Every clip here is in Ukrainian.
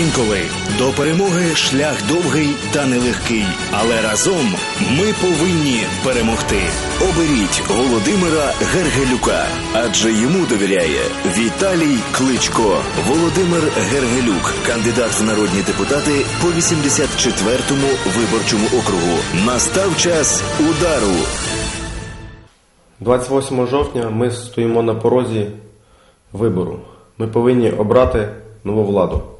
Інколи до перемоги шлях довгий та нелегкий, але разом ми повинні перемогти. Оберіть Володимира Гергелюка, адже йому довіряє Віталій Кличко. Володимир Гергелюк, кандидат в народні депутати по 84-му виборчому округу. Настав час удару. 28 жовтня ми стоїмо на порозі вибору. Ми повинні обрати нову владу.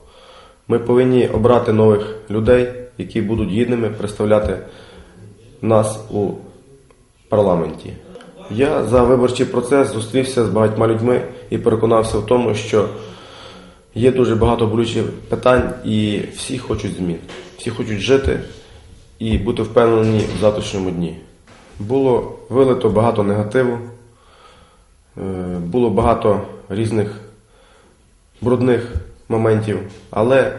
Ми повинні обрати нових людей, які будуть гідними представляти нас у парламенті. Я за виборчий процес зустрівся з багатьма людьми і переконався в тому, що є дуже багато болючих питань, і всі хочуть змін. Всі хочуть жити і бути впевнені в завтрашньому дні. Було вилито багато негативу, е, було багато різних брудних моментів, але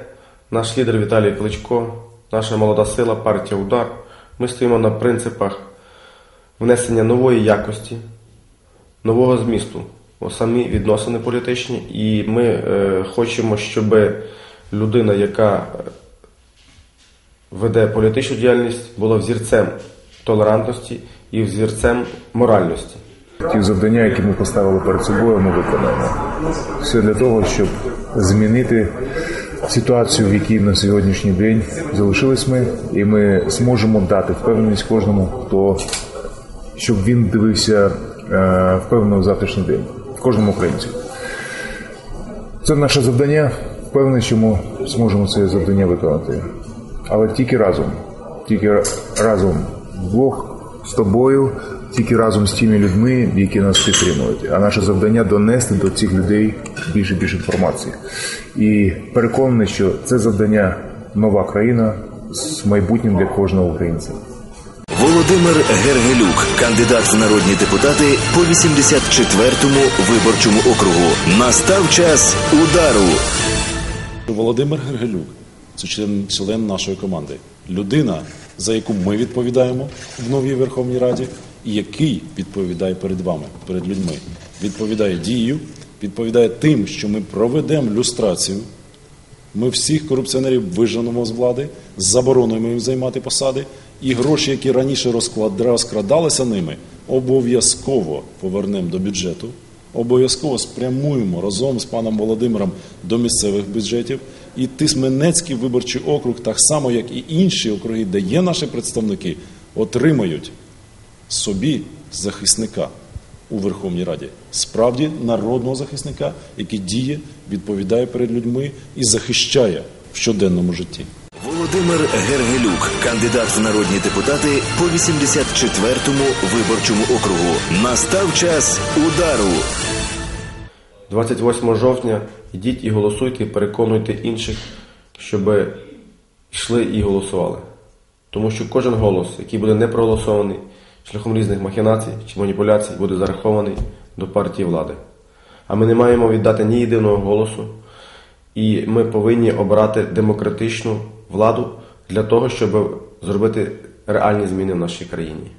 наш лідер Віталій Кличко, наша молода сила, партія Удар, ми стоїмо на принципах внесення нової якості, нового змісту у самі відносини політичні, і ми е, хочемо, щоб людина, яка веде політичну діяльність, була взірцем толерантності і взірцем моральності. Ті завдання, які ми поставили перед собою, ми виконаємо. Все для того, щоб змінити ситуацію, в якій на сьогоднішній день залишились ми, і ми зможемо дати впевненість кожному, хто щоб він дивився е, впевнено в завтрашній день, кожному українцю. Це наше завдання. Впевнений, що ми зможемо це завдання виконати. Але тільки разом, тільки разом вдвох з тобою, тільки разом з тими людьми, які нас підтримують. А наше завдання донести до цих людей більше і більше інформації. І переконаний, що це завдання нова країна з майбутнім для кожного українця. Володимир Гергелюк, кандидат в народні депутати по 84-му виборчому округу. Настав час удару. Володимир Гергелюк це член, член нашої команди. Людина, за яку ми відповідаємо в новій Верховній Раді, який відповідає перед вами, перед людьми. Відповідає дією, відповідає тим, що ми проведемо люстрацію. Ми всіх корупціонерів виженемо з влади, заборонуємо їм займати посади, і гроші, які раніше розкрадалися ними, обов'язково повернемо до бюджету, обов'язково спрямуємо разом з паном Володимиром до місцевих бюджетів. І Тисменецький виборчий округ, так само як і інші округи, де є наші представники, отримають собі захисника у Верховній Раді, справді народного захисника, який діє, відповідає перед людьми і захищає в щоденному житті. Володимир Гергелюк, кандидат в народні депутати по 84-му виборчому округу. Настав час удару. 28 жовтня йдіть і голосуйте, переконуйте інших, щоб йшли і голосували. Тому що кожен голос, який буде не проголосований шляхом різних махінацій чи маніпуляцій, буде зарахований до партії влади. А ми не маємо віддати ні єдиного голосу, і ми повинні обрати демократичну владу для того, щоб зробити реальні зміни в нашій країні.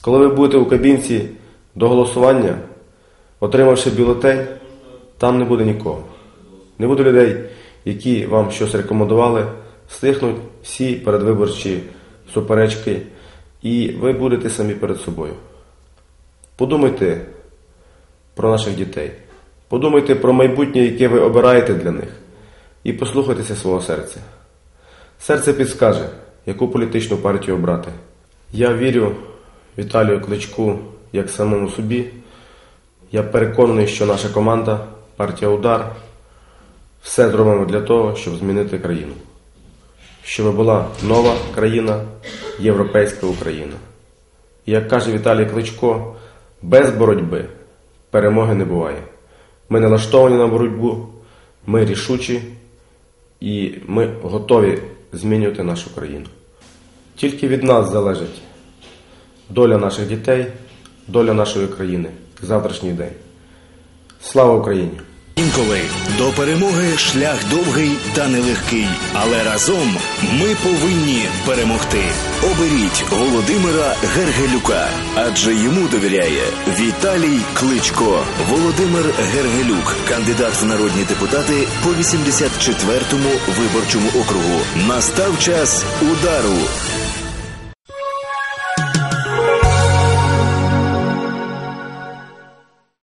Коли ви будете у кабінці до голосування, отримавши бюлетень, там не буде нікого. Не буде людей, які вам щось рекомендували, стихнуть всі передвиборчі суперечки, і ви будете самі перед собою. Подумайте про наших дітей. Подумайте про майбутнє, яке ви обираєте для них, і послухайтеся свого серця. Серце підскаже, яку політичну партію обрати. Я вірю Віталію Кличку як самому собі. Я переконаний, що наша команда, партія Удар, все зробимо для того, щоб змінити країну. Щоб була нова країна, європейська Україна. І як каже Віталій Кличко, без боротьби перемоги не буває. Ми налаштовані на боротьбу, ми рішучі і ми готові змінювати нашу країну. Тільки від нас залежить доля наших дітей, доля нашої країни, завтрашній день. Слава Україні! Інколи до перемоги шлях довгий та нелегкий, але разом ми повинні перемогти. Оберіть Володимира Гергелюка, адже йому довіряє Віталій Кличко. Володимир Гергелюк, кандидат в народні депутати по 84-му виборчому округу. Настав час удару.